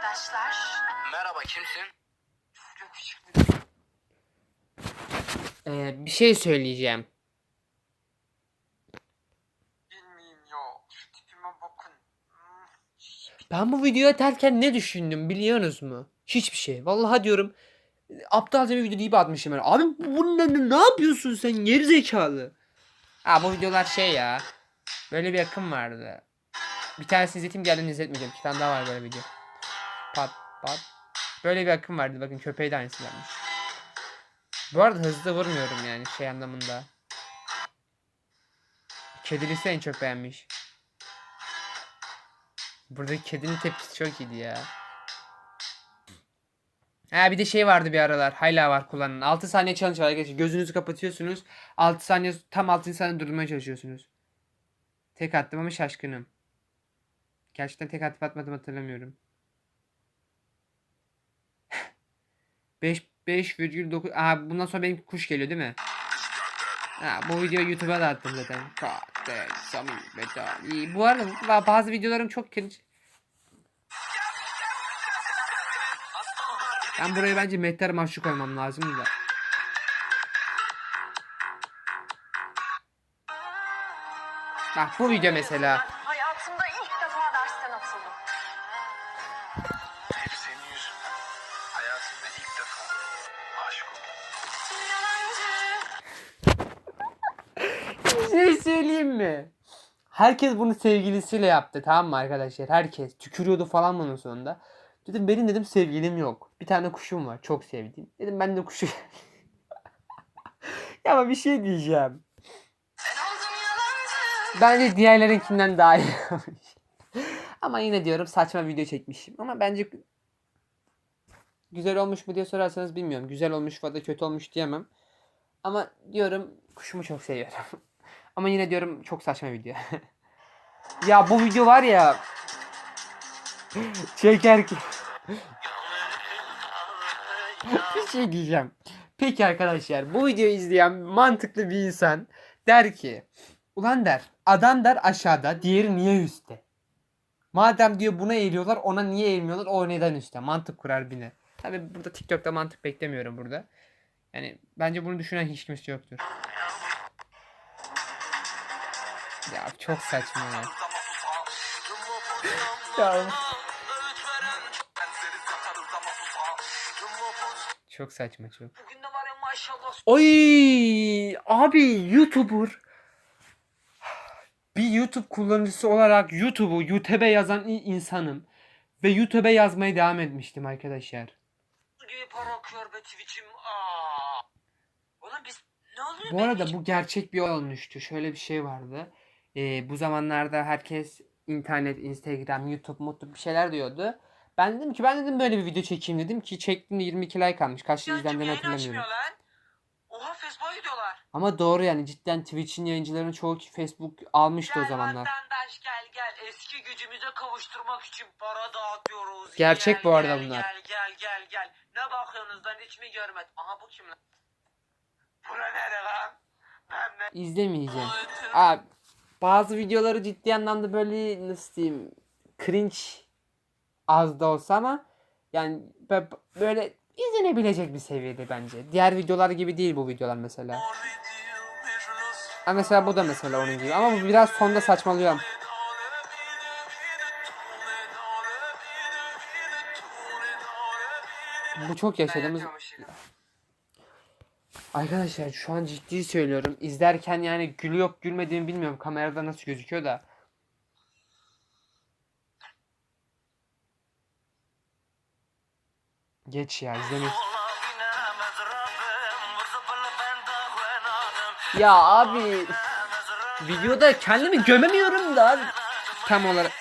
arkadaşlar. Merhaba kimsin? Ee, bir şey söyleyeceğim. Hmm. Ben bu videoyu atarken ne düşündüm biliyorsunuz mu? Hiçbir şey. Vallahi diyorum aptalca bir video deyip atmışım ben. Abi bu ne, ne yapıyorsun sen geri zekalı? Ha bu videolar şey ya. Böyle bir akım vardı. Bir tanesini izleteyim geldiğini izletmeyeceğim. İki tane daha var böyle video. Pat pat. Böyle bir akım vardı. Bakın köpeği de aynısını yapmış. Bu arada hızlı vurmuyorum yani şey anlamında. Kedilisi en çok beğenmiş. Buradaki kedinin tepkisi çok iyiydi ya. Ha bir de şey vardı bir aralar. Hala var kullanan. 6 saniye challenge var arkadaşlar. Gözünüzü kapatıyorsunuz. 6 saniye tam 6. saniye durdurmaya çalışıyorsunuz. Tek attım ama şaşkınım. Gerçekten tek atıp atmadım hatırlamıyorum. 5 5,9 Aha bundan sonra benim kuş geliyor değil mi? Ha, bu videoyu YouTube'a da attım zaten. Bu arada bazı videolarım çok cringe. Ben buraya bence Mehter Maşuk koymam lazım da. Bak bu video mesela. Söyleyeyim mi? Herkes bunu sevgilisiyle yaptı tamam mı arkadaşlar? Herkes tükürüyordu falan bunun sonunda. Dedim benim dedim sevgilim yok. Bir tane kuşum var çok sevdiğim. Dedim ben de kuşu... ya ama bir şey diyeceğim. Bence diğerlerinkinden daha iyi ama yine diyorum saçma video çekmişim. Ama bence güzel olmuş mu diye sorarsanız bilmiyorum. Güzel olmuş ya da kötü olmuş diyemem. Ama diyorum kuşumu çok seviyorum. Ama yine diyorum çok saçma video. ya bu video var ya çekerken bir şey diyeceğim. Peki arkadaşlar bu videoyu izleyen mantıklı bir insan der ki ulan der adam der aşağıda diğeri niye üstte? Madem diyor buna eğiliyorlar ona niye eğilmiyorlar o neden üstte? Mantık kurar bine. Tabi burada TikTok'ta mantık beklemiyorum burada. Yani bence bunu düşünen hiç kimse yoktur. Ya çok saçma ya. ya. Çok saçma çok. Oy abi YouTuber bir YouTube kullanıcısı olarak YouTube'u YouTube'e yazan insanım ve YouTube'e yazmaya devam etmiştim arkadaşlar. Bu arada bu gerçek bir olay olmuştu. Şöyle bir şey vardı. Ee, bu zamanlarda herkes internet, Instagram, YouTube, YouTube bir şeyler diyordu. Ben dedim ki ben dedim böyle bir video çekeyim dedim ki çektim de 22 like almış. Kaç izlendiğini hatırlamıyorum. Oha Facebook'a gidiyorlar. Ama doğru yani cidden Twitch'in yayıncılarının çoğu Facebook almıştı o Gel zamanlar. vatandaş gel gel. Eski gücümüze kavuşturmak için para dağıtıyoruz. Gerçek Gel, bu arada gel, bunlar. Gel gel gel gel. Ne bakıyorsunuz lan hiç mi görmedim? Aha bu kim lan? Bura nere lan? Ben ne? İzlemeyeceğim. Aa, bazı videoları ciddi anlamda böyle nasıl diyeyim cringe az da olsa ama yani bö- böyle izlenebilecek bir seviyede bence. Diğer videolar gibi değil bu videolar mesela. Ha mesela bu da mesela onun gibi ama bu biraz sonda saçmalıyor. Bu çok yaşadığımız. Arkadaşlar şu an ciddi söylüyorum. İzlerken yani gülüyor gülmediğimi bilmiyorum. Kamerada nasıl gözüküyor da. Geç ya izlemek. Ya abi videoda kendimi gömemiyorum da tam olarak.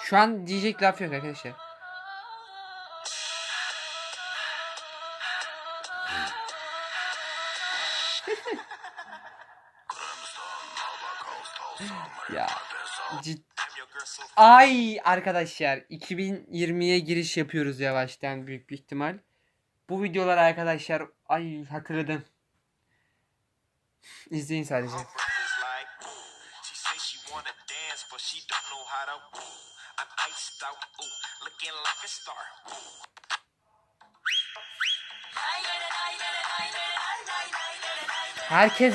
Şu an diyecek laf yok arkadaşlar. ya cid Ay arkadaşlar 2020'ye giriş yapıyoruz yavaştan büyük bir ihtimal. Bu videolar arkadaşlar ay hatırladım. İzleyin sadece. I'm iced out, ooh, looking like a star. Ooh. Herkes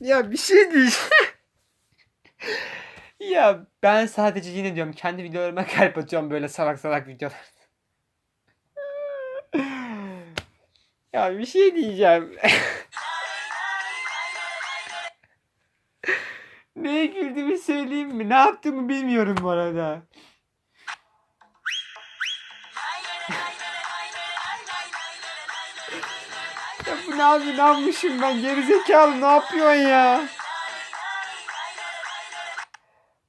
Ya bir şey diyeceğim. ya ben sadece yine diyorum kendi videolarıma kalp atıyorum böyle salak salak videolar. ya bir şey diyeceğim. Neye güldüğümü söyleyeyim mi? Ne yaptığımı bilmiyorum bu arada. Ya bu ne abi ne yapmışım ben gerizekalı ne yapıyorsun ya?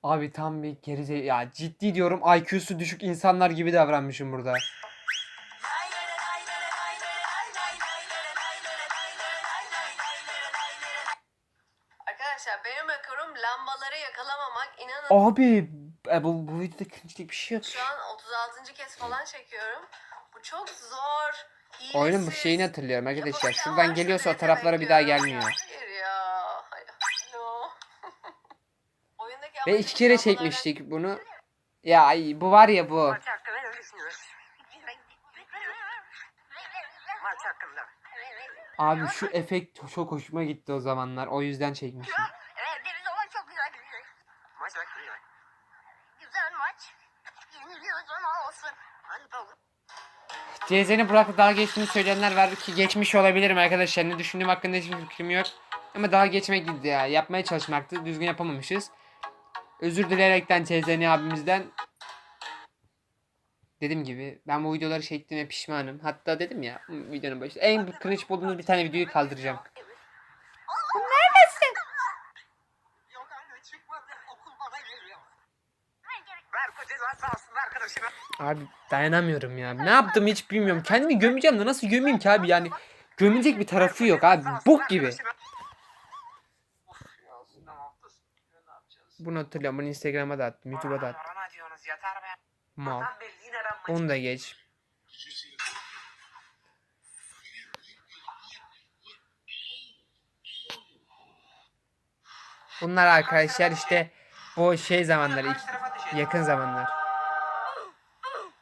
Abi tam bir gerize ya ciddi diyorum IQ'su düşük insanlar gibi davranmışım burada. İnanın Abi e, bu, bu videoda cringe'lik bir şey yok. şu an 36. kez falan çekiyorum. Bu çok zor. Oyunun bu hilesiz. şeyini hatırlıyorum arkadaşlar. Yapabilen Şuradan varsa geliyorsa o taraflara bir daha ya? gelmiyor. Hayır ya. Hayır. No. Oyundaki Ve iki kere çekmiştik bunu. Ya ay, bu var ya bu. Maç hakkında ne düşünüyorsun? Maç hakkında. Abi şu efekt çok hoşuma gitti o zamanlar. O yüzden çekmişim. Evet deniz olan çok güzel güzel. Maç hakkında. Güzel maç. Yeniliyoruz ama olsun. Hadi bakalım. CZ'nin Burak'la dalga geçtiğini söyleyenler var ki geçmiş olabilirim arkadaşlar. Ne düşündüğüm hakkında hiçbir fikrim yok. Ama dalga geçmek değildi ya. Yapmaya çalışmaktı. Düzgün yapamamışız. Özür dileyerekten CZN abimizden Dediğim gibi ben bu videoları çektiğime pişmanım. Hatta dedim ya videonun başında en cringe bulduğunuz bir tane videoyu kaldıracağım. Abi dayanamıyorum ya. Ne yaptım hiç bilmiyorum. Kendimi gömeceğim de nasıl gömeyim ki abi yani. Gömecek bir tarafı yok abi. Bok gibi. Bunu hatırlıyorum. Bunu Instagram'a da attım. YouTube'a da attım. Mal. Onu da geç. Bunlar arkadaşlar işte bu şey zamanları ilk- yakın zamanlar.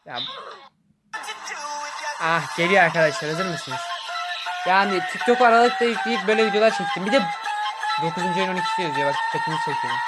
Ya Ah geliyor arkadaşlar hazır mısınız? Yani TikTok aralıkta yükleyip böyle videolar çektim. Bir de 9. ayın 12'si yazıyor bak dikkatini çekiyorum.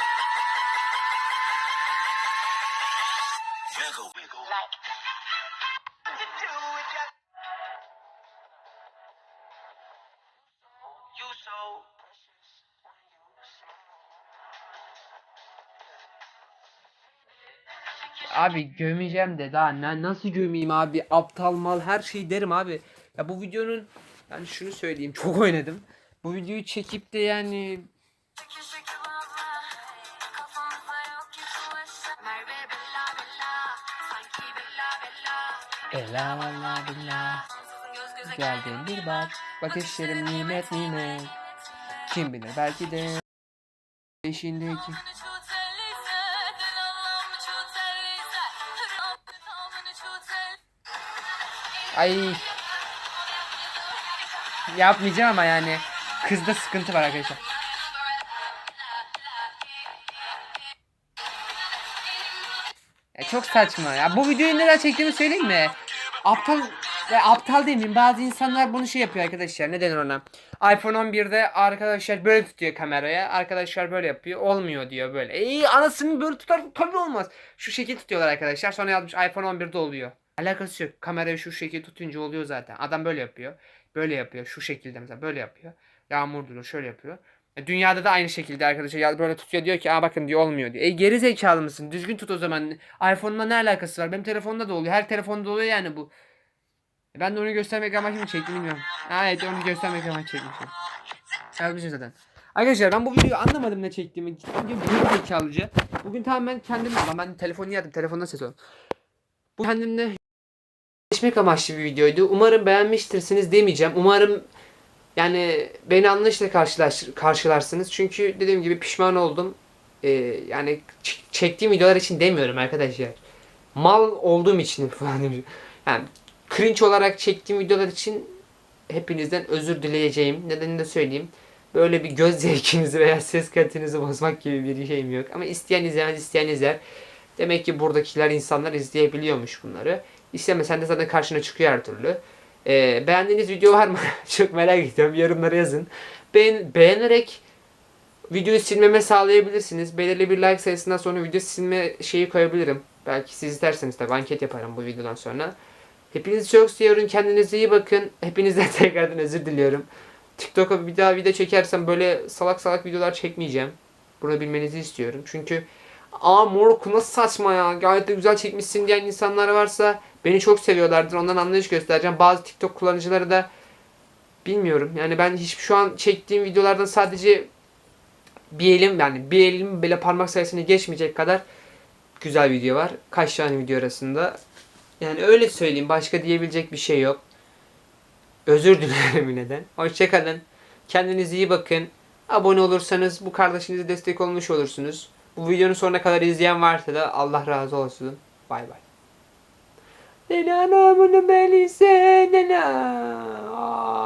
Abi gömeceğim de daha ne, nasıl gömeyim abi aptal mal her şeyi derim abi. Ya bu videonun yani şunu söyleyeyim çok oynadım. Bu videoyu çekip de yani Bella bella bella Geldin bir bak Bakışlarım nimet nimet Kim bilir belki de Peşindeki Ay Yapmayacağım ama yani Kızda sıkıntı var arkadaşlar Ya çok saçma ya. Bu videoyu neden çektiğimi söyleyeyim mi? Aptal ve aptal demeyeyim. Bazı insanlar bunu şey yapıyor arkadaşlar. Ne denir ona? iPhone 11'de arkadaşlar böyle tutuyor kameraya. Arkadaşlar böyle yapıyor. Olmuyor diyor böyle. Eee anasını böyle tutar tabii olmaz. Şu şekil tutuyorlar arkadaşlar. Sonra yazmış iPhone 11'de oluyor. Alakası yok. Kamerayı şu şekil tutunca oluyor zaten. Adam böyle yapıyor. Böyle yapıyor. Şu şekilde mesela böyle yapıyor. Yağmur duruyor. Şöyle yapıyor. E, Dünyada da aynı şekilde arkadaşlar böyle tutuyor diyor ki aa bakın diyor olmuyor diyor. E geri zekalı mısın? Düzgün tut o zaman. iPhone'la ne alakası var? Benim telefonda da oluyor. Her telefonda oluyor yani bu. E, Ben de onu göstermek amaçlı mı çektim bilmiyorum. Ha, evet onu göstermek amaçlı çekmişim. Yazmışım zaten. Arkadaşlar ben bu videoyu anlamadım ne çektiğimi. Cidden diyorum geri zekalıca. Bugün tamamen kendim ama ben telefonu niye aldım? Telefondan ses alıyorum. Bu kendimle geçmek amaçlı bir videoydu. Umarım beğenmiştirsiniz demeyeceğim. Umarım Yani beni anlayışla karşılaş, karşılarsınız. Çünkü dediğim gibi pişman oldum. Ee, yani çektiğim videolar için demiyorum arkadaşlar. Mal olduğum için falan. Yani cringe olarak çektiğim videolar için hepinizden özür dileyeceğim. Nedenini de söyleyeyim. Böyle bir göz zevkinizi veya ses kalitenizi bozmak gibi bir şeyim yok. Ama isteyen izlemez, isteyen izler. Demek ki buradakiler insanlar izleyebiliyormuş bunları. İstemesen de zaten karşına çıkıyor her türlü. Ee, beğendiğiniz video var mı? Çok merak ediyorum. Yorumlara yazın. Beğen, beğenerek videoyu silmeme sağlayabilirsiniz. Belirli bir like sayısından sonra video silme şeyi koyabilirim. Belki siz isterseniz tabii anket yaparım bu videodan sonra. Hepinizi çok seviyorum. Kendinize iyi bakın. Hepinizden tekrardan özür diliyorum. TikTok'a bir daha video çekersem böyle salak salak videolar çekmeyeceğim. Bunu bilmenizi istiyorum. Çünkü aa moruk nasıl saçma ya gayet de güzel çekmişsin diyen insanlar varsa beni çok seviyorlardır. Ondan anlayış göstereceğim. Bazı TikTok kullanıcıları da bilmiyorum. Yani ben hiç şu an çektiğim videolardan sadece bir elim yani bir elim bile parmak sayısını geçmeyecek kadar güzel video var. Kaç tane video arasında. Yani öyle söyleyeyim. Başka diyebilecek bir şey yok. Özür dilerim yineden. Hoşçakalın. Kendinize iyi bakın. Abone olursanız bu kardeşinize destek olmuş olursunuz. Bu videonun sonuna kadar izleyen varsa da Allah razı olsun. Bay bay. Nena namını belise nena. Aa.